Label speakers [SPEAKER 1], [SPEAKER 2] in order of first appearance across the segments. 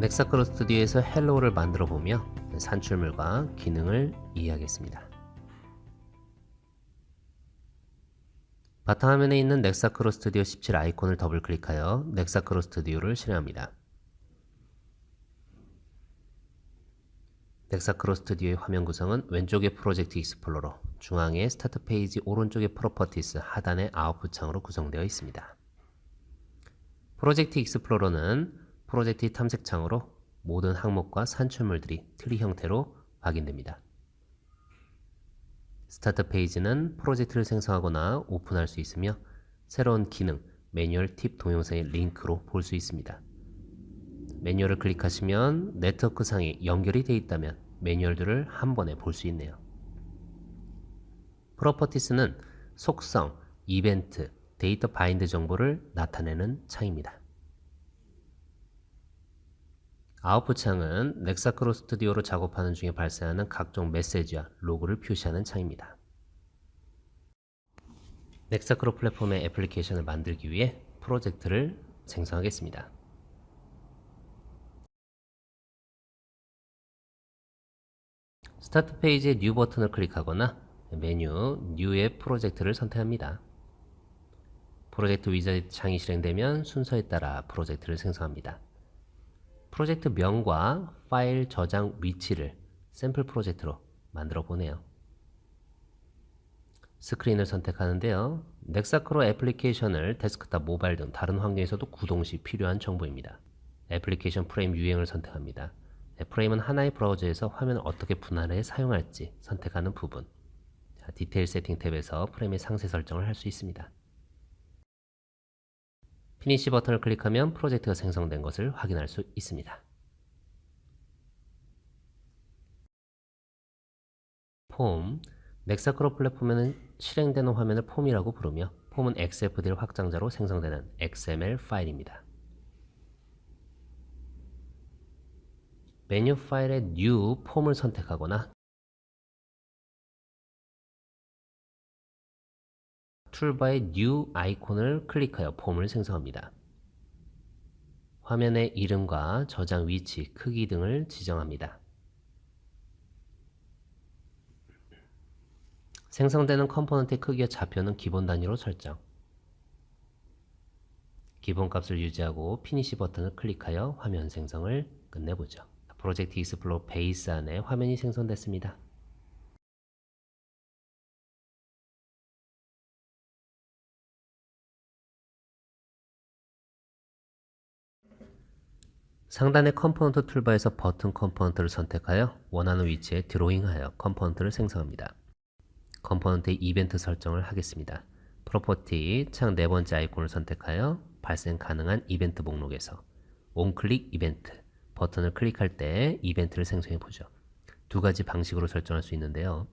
[SPEAKER 1] 넥사크로 스튜디오에서 헬로우를 만들어 보며 산출물과 기능을 이해하겠습니다. 바탕화면에 있는 넥사크로 스튜디오 17 아이콘을 더블 클릭하여 넥사크로 스튜디오를 실행합니다. 넥사크로 스튜디오의 화면 구성은 왼쪽의 프로젝트 익스플로러, 중앙의 스타트 페이지, 오른쪽의 프로퍼티스, 하단의 아웃풋 창으로 구성되어 있습니다. 프로젝트 익스플로러는 프로젝트 탐색 창으로 모든 항목과 산출물들이 트리 형태로 확인됩니다. 스타트 페이지는 프로젝트를 생성하거나 오픈할 수 있으며 새로운 기능, 매뉴얼 팁 동영상의 링크로 볼 수 있습니다. 매뉴얼을 클릭하시면 네트워크 상에 연결이 되어 있다면 매뉴얼들을 한 번에 볼 수 있네요. 프로퍼티스는 속성, 이벤트, 데이터 바인드 정보를 나타내는 창입니다. 아웃풋 창은 넥사크로 스튜디오로 작업하는 중에 발생하는 각종 메시지와 로그를 표시하는 창입니다. 넥사크로 플랫폼의 애플리케이션을 만들기 위해 프로젝트를 생성하겠습니다. 스타트 페이지의 뉴 버튼을 클릭하거나 메뉴 뉴의 프로젝트를 선택합니다. 프로젝트 위자드 창이 실행되면 순서에 따라 프로젝트를 생성합니다. 프로젝트 명과 파일 저장 위치를 샘플 프로젝트로 만들어 보네요. 스크린을 선택하는데요. 넥사크로 애플리케이션을 데스크탑, 모바일 등 다른 환경에서도 구동 시 필요한 정보입니다. 애플리케이션 프레임 유형을 선택합니다. 네, 프레임은 하나의 브라우저에서 화면을 어떻게 분할해 사용할지 선택하는 부분. 자, 디테일 세팅 탭에서 프레임의 상세 설정을 할 수 있습니다. 피니시 버튼을 클릭하면 프로젝트가 생성된 것을 확인할 수 있습니다. 폼, 넥사크로 플랫폼에는 실행되는 화면을 폼이라고 부르며 폼은 XFDL 확장자로 생성되는 XML 파일입니다. 메뉴 파일의 New 폼을 선택하거나 툴바의 New 아이콘을 클릭하여 폼을 생성합니다. 화면의 이름과 저장 위치, 크기 등을 지정합니다. 생성되는 컴포넌트의 크기와 좌표는 기본 단위로 설정. 기본값을 유지하고 피니시 버튼을 클릭하여 화면 생성을 끝내보죠. 프로젝트 익스플로 베이스 안에 화면이 생성됐습니다. 상단의 컴포넌트 툴바에서 버튼 컴포넌트를 선택하여 원하는 위치에 드로잉하여 컴포넌트를 생성합니다. 컴포넌트의 이벤트 설정을 하겠습니다. 프로퍼티 창 네 번째 아이콘을 선택하여 발생 가능한 이벤트 목록에서 온클릭 이벤트 버튼을 클릭할 때 이벤트를 생성해 보죠. 두 가지 방식으로 설정할 수 있는데요.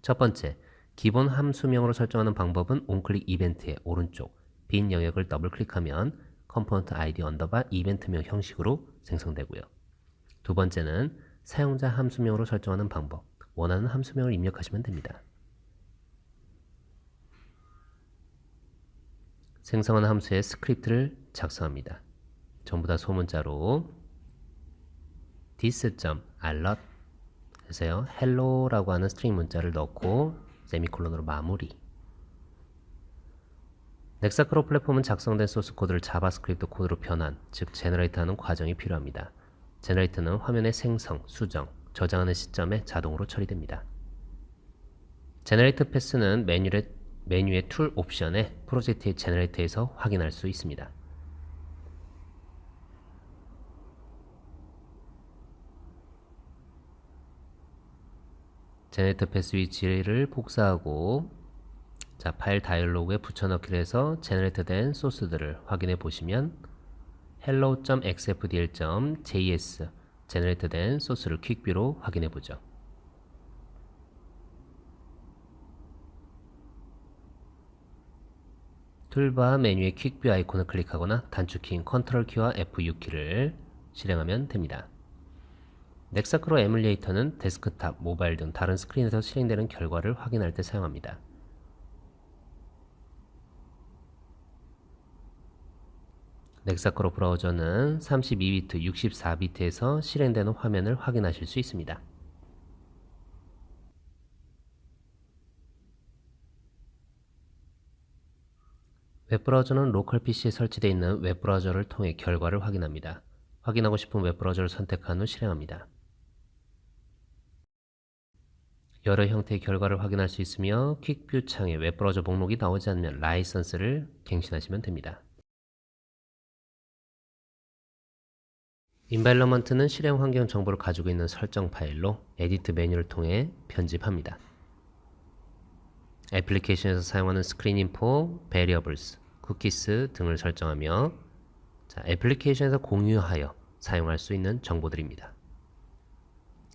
[SPEAKER 1] 첫 번째, 기본 함수명으로 설정하는 방법은 온클릭 이벤트의 오른쪽 빈 영역을 더블 클릭하면 컴포넌트 아이디 언더바 이벤트명 형식으로 생성되고요. 두 번째는 사용자 함수명으로 설정하는 방법 원하는 함수명을 입력하시면 됩니다. 생성한 함수의 스크립트를 작성합니다. 전부 다 소문자로 this.alert 해서요. hello라고 하는 스트링 문자를 넣고 세미콜론으로 마무리 넥사크로 플랫폼은 작성된 소스 코드를 자바스크립트 코드로 변환, 즉 제너레이트하는 과정이 필요합니다. 제너레이트는 화면의 생성, 수정, 저장하는 시점에 자동으로 처리됩니다. 제너레이트 패스는 메뉴의, 메뉴의 툴 옵션에 프로젝트의 제너레이트에서 확인할 수 있습니다. 제네레이터 패스 위치를 복사하고 자, 파일 다이얼로그에 붙여넣기를 해서 제너레이트 된 소스들을 확인해 보시면 hello.xfdl.js 제너레이트 된 소스를 퀵뷰로 확인해 보죠. 툴바 메뉴의 퀵뷰 아이콘을 클릭하거나 단축키인 컨트롤 키와 F6 키를 실행하면 됩니다. 넥사크로 에뮬레이터는 데스크탑, 모바일 등 다른 스크린에서 실행되는 결과를 확인할 때 사용합니다. 넥사크로 브라우저는 32비트, 64비트에서 실행되는 화면을 확인하실 수 있습니다. 웹브라우저는 로컬 PC에 설치되어 있는 웹브라우저를 통해 결과를 확인합니다. 확인하고 싶은 웹브라우저를 선택한 후 실행합니다. 여러 형태의 결과를 확인할 수 있으며 퀵뷰 창에 웹브라우저 목록이 나오지 않으면 라이선스를 갱신하시면 됩니다. 인바일러먼트는 실행 환경 정보를 가지고 있는 설정 파일로 에디트 메뉴를 통해 편집합니다. 애플리케이션에서 사용하는 스크린 인포, variables, 쿠키스 등을 설정하며 자, 애플리케이션에서 공유하여 사용할 수 있는 정보들입니다.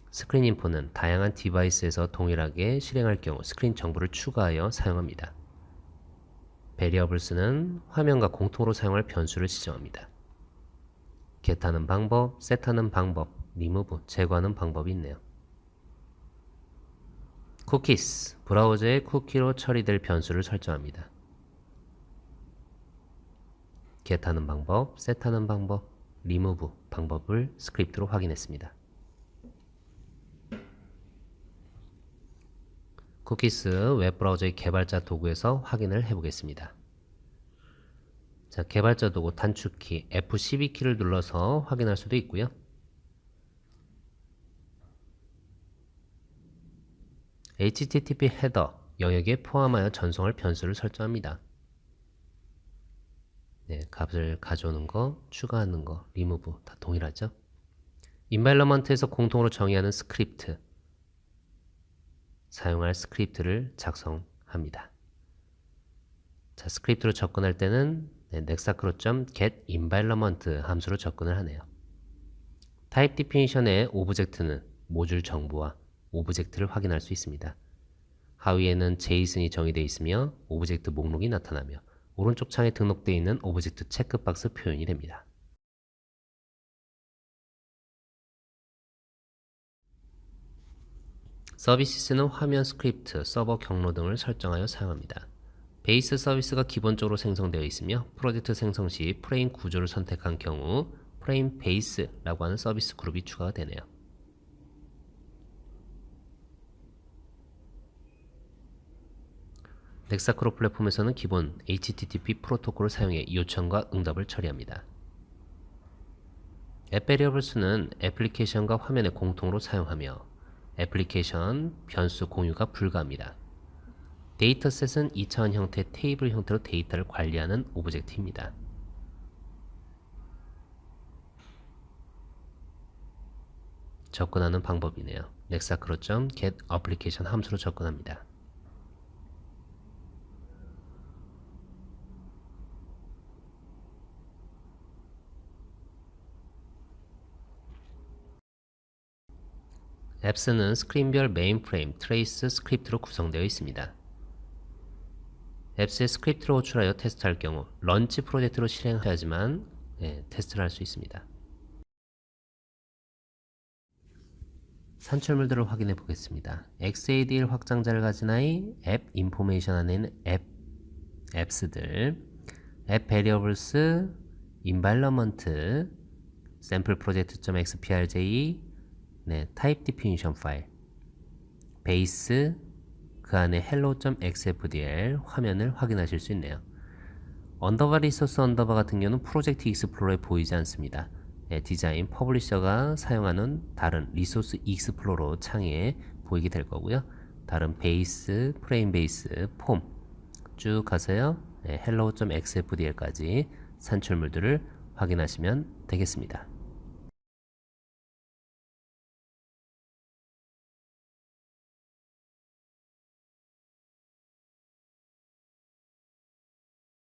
[SPEAKER 1] 스크린 인포는 다양한 디바이스에서 동일하게 실행할 경우 스크린 정보를 추가하여 사용합니다. variables는 화면과 공통으로 사용할 변수를 지정합니다. Get하는 방법, set하는 방법, remove, 제거하는 방법이 있네요. 쿠키스, 브라우저의 쿠키로 처리될 변수를 설정합니다. get하는 방법, set하는 방법, remove 방법을 스크립트로 확인했습니다. 쿠키스 웹브라우저의 개발자 도구에서 확인을 해보겠습니다. 자, 개발자 도구 단축키 F12키를 눌러서 확인할 수도 있고요. HTTP 헤더 영역에 포함하여 전송할 변수를 설정합니다. 네, 값을 가져오는 거, 추가하는 거, 리무브 다 동일하죠. 인발러먼트에서 공통으로 정의하는 스크립트 사용할 스크립트를 작성합니다. 자, 스크립트로 접근할 때는 네, nexacro.get environment 함수로 접근을 하네요. 디피니션의 오브젝트는 모듈 정보와 오브젝트를 확인할 수 있습니다. 하위에는 제이슨이 정의되어 있으며 오브젝트 목록이 나타나며 오른쪽 창에 등록되어 있는 오브젝트 체크박스 표현이 됩니다. 서비스는 화면 스크립트, 서버 경로 등을 설정하여 사용합니다. 베이스 서비스가 기본적으로 생성되어 있으며 프로젝트 생성 시 프레임 구조를 선택한 경우 프레임 베이스라고 하는 서비스 그룹이 추가가 되네요. 넥사크로 플랫폼에서는 기본 HTTP 프로토콜을 사용해 요청과 응답을 처리합니다. 앱 베리어블스는 애플리케이션과 화면에 공통으로 사용하며 애플리케이션 변수 공유가 불가합니다. 데이터셋은 2차원 형태 테이블 형태로 데이터를 관리하는 오브젝트입니다. 접근하는 방법이네요. nexacro.get application 함수로 접근합니다. 앱스는 스크린별 메인프레임, 트레이스, 스크립트로 구성되어 있습니다. 앱스의 스크립트로 호출하여 테스트할 경우 런치 프로젝트로 실행해야지만 예, 테스트를 할 수 있습니다. 산출물들을 확인해 보겠습니다. XADL 확장자를 가진 아이, 앱 인포메이션 안에 있는 앱, 앱스들, 앱 베리어블스, 인발러먼트, 샘플 프로젝트.xprj, 네, 타입 디피니션 파일, 베이스, 그 안에 hello.xfdl 화면을 확인하실 수 있네요. 언더바 리소스 언더바 같은 경우는 프로젝트 익스플로러에 보이지 않습니다. 네, 디자인 퍼블리셔가 사용하는 다른 리소스 익스플로러 창에 보이게 될 거고요. 다른 베이스, 프레임 베이스, 폼 쭉 가세요. 네, hello.xfdl까지 산출물들을 확인하시면 되겠습니다.